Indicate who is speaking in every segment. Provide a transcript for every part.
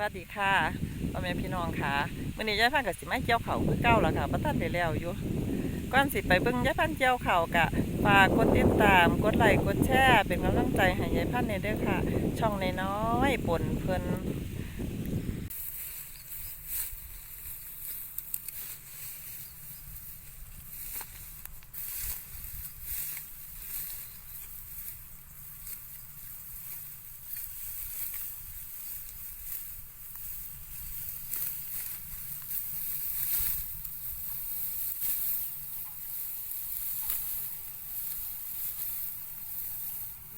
Speaker 1: วัสดีค่ะพ่อแม่พี่น้องค่ะมื่อนี้ยายพันกับสิมาเกี่ยวเขาคือเก้าแล้วค่ะบ่ทันได้แล้วอยู่ก่อนสิไปเบิ่งยายพันเกี่ยวเขากะฝากกดติดตามกดไลค์กดแชร์เป็นกำลังใจให้ยายพันในเด้อค่ะ ช่องในน้อยปนเพิ่น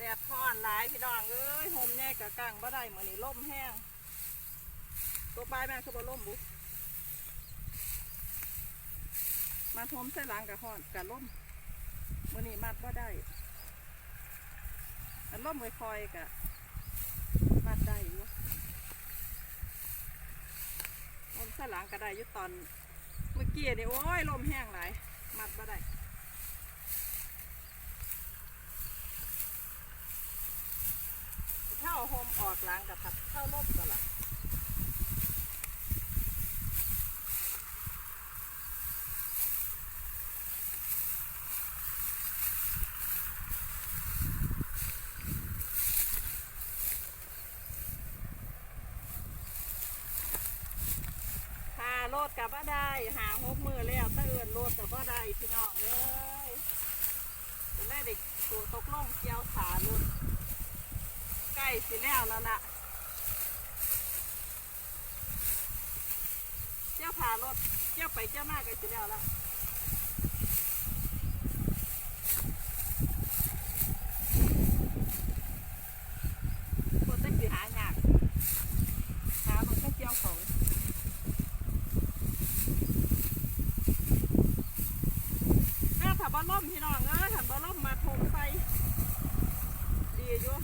Speaker 1: แดดท่อนหลาย พี่น้องเอ้ยโฮมแน่กะกังบ่ได้เหมือนี้ลมแห้งตัวปลายแม่คือบ่ลมบุมาโฮมใส่หลังกะฮ้อนกะลมเหมือนี้มัดบ่ได้อันลมค่อยๆกะมัดได้อยู่โฮมใส่หลังก็ได้อยู่ตอนเมื่อกี้นี่โอ้ยลมแห้งหลายมัดบ่ได้ เข้า โฮมออกล้างกับพัดเข้าร่มกันละหาโลดกับว่าได้หาหกมือแล้วถ้าเอื่นโลดกับว่าได้พี่น้องเลยจะได้เด็กตัวตกลงเกี่ยวขาโลด ล้สิแล้วแล้วล่ะเจ้าพารถเจ้าไปเจ้ามาใกล้สิแล้วละปวดตั้งสิหายากหามันก็เจียวของแม่ถ้าบ่ล่มพี่น้องเอ้ยถ้าบ่ล่มมาโทมไปดีอยู่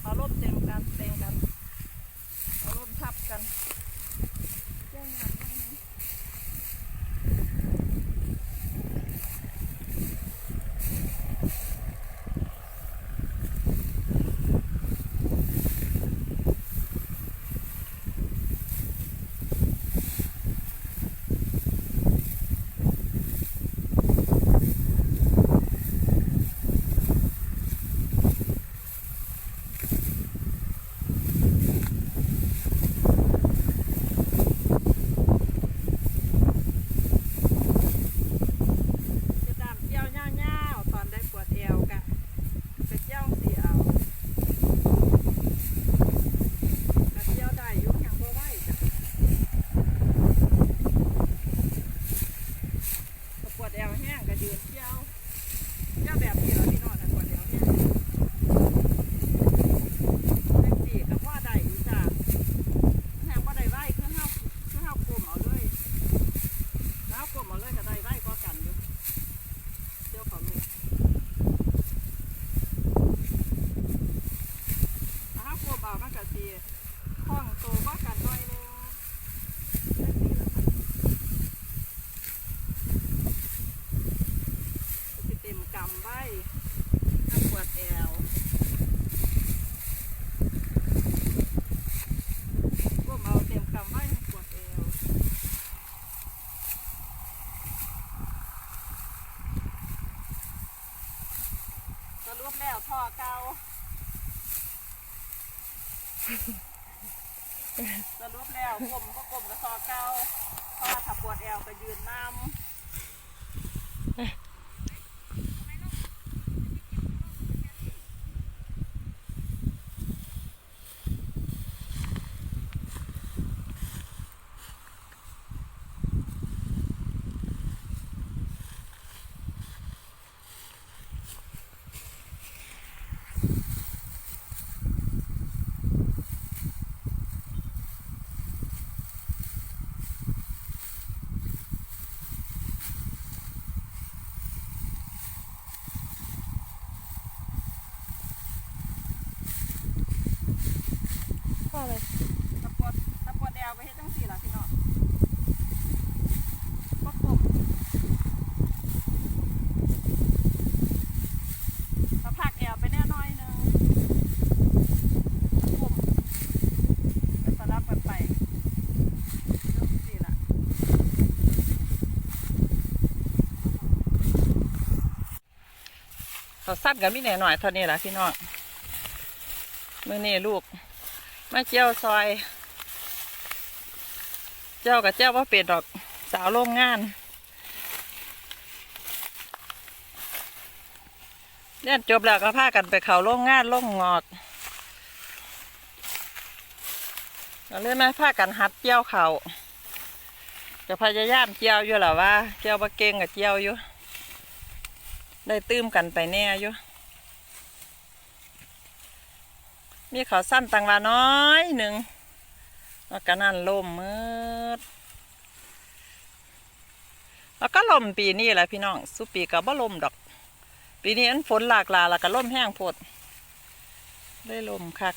Speaker 1: เอาร่มเต็มกันเต็มกันเอาร่มทับกันเจ้างานให้นี้จะดำเจียวเง่าวๆตอนได้ปวดเอวกะไปเจียวสีเอากะเจียวได้อยุ่งยังบ่ไหวจ้ะถ้าปวดเอวแห้งก็ยืนเจียวเจียวแบบนี้เหรอพี่น้องนะปวดเอวแห้งจังสี่กับว่าได้อีจ้ะแห้งบ่ได้ไหวคือเฮาคือเฮากลมเอาเลยแล้วกลมเอาเลยก็ได้ไหวก็กันอยู่ เจ้าเขาลูกถ้าควบเอามันก็สี คล้องโตว่ากันหน่อยนึงจังซี่ล่ะค่ะก็สิเต็มกำไว้ถ้าปวดแอวควบเอาเต็มกำไว้ให้ปวดแอวสรุปแล้วท่อเก่า สรุปแล้วกลมก็กลมกับท่อเก่าเพราะว่าถ้าปวดแอวก็ยืนน้ อเลยตะปดตะปดแดวไปเฮ็ดจังสี่ล่ะพี่น้องปักกมตะผักแอวไปแน่น้อยหนึงกลุ่มก็สลับไปไปจังสี่ล่ะเขาสั้กันมีแน่หน่อยเท่านี้ล่ะพี่น้องมื้อนี้ลูก มาเจียวซอย เจ้ากับเจ้าว่าเป็นดอกสาวโรงงานเรียนจบแล้วก็พากันไปเขาโรงงานโรงงอกก็เลยมาพากันหัดเจียวเขาจะพยายามเจียวอยู่หละว่าเจียวบะเก่งกับเจียวอยู่ ได้ตื้มกันไปแน่อยู่ มีเขาสั้นตังละน้อยหนึ่งแล้วก็นั่นลมมืดแล้วก็ลมปีนี้แหละพี่น้องสุปีกับบ่ลมดอก ปีนี้อันฝนหลากหลายแล้วก็ลมแห้งพดได้ลมคัก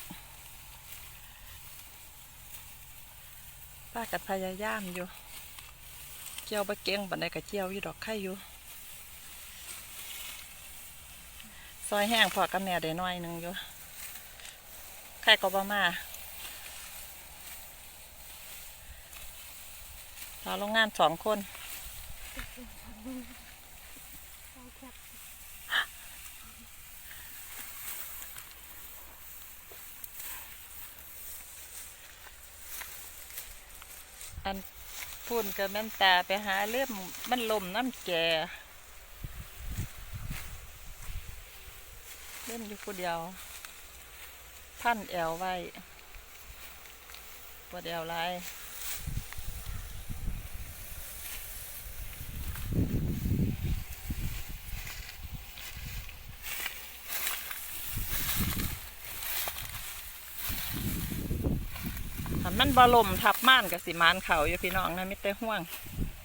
Speaker 1: ป้ากัดพยายามอยู่ เจียวบะเกียงบันไดกับเจียวอยู่ดอกไข่อยู่ ซอยแห้งพอกับแม่ได้น้อยหนึ่งอยู่ ไข่ก็บ่มาเราโรงงานสองคน อันพูนกับแม่นตาไปหาเลื่อมมันลมน้ำแก่เล่นอยู่ผู้เดียว พันแอวไว้ปวดแอวไรถ้ามันบลมทับม่านกับสิมานเขาอยู่พี่น้องนะมิแต่ห่วง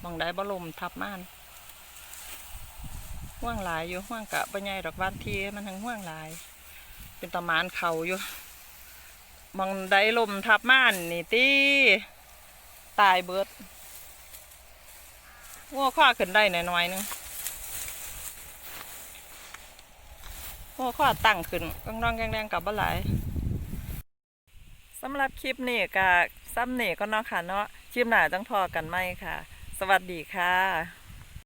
Speaker 1: มองได้บลมทับม่านห่วงหลายอยู่ห่วงกะปัญญาดอกบ้านทีมันทั้งห่วงหลาย เป็นตะมานเขาอยู่ มองได้ลมทับม่านนี่ตีตายเบิดวัวข้อขึ้นได้หน่อยๆนึงวัวข้อตั้งขึ้นกองรองแรงๆกับบ่หลายสำหรับคลิปนี้กะซ้ำเน่ก็เนาะค่ะเนาะคลิปหน้าจังพอกันไหมค่ะ สวัสดีค่ะ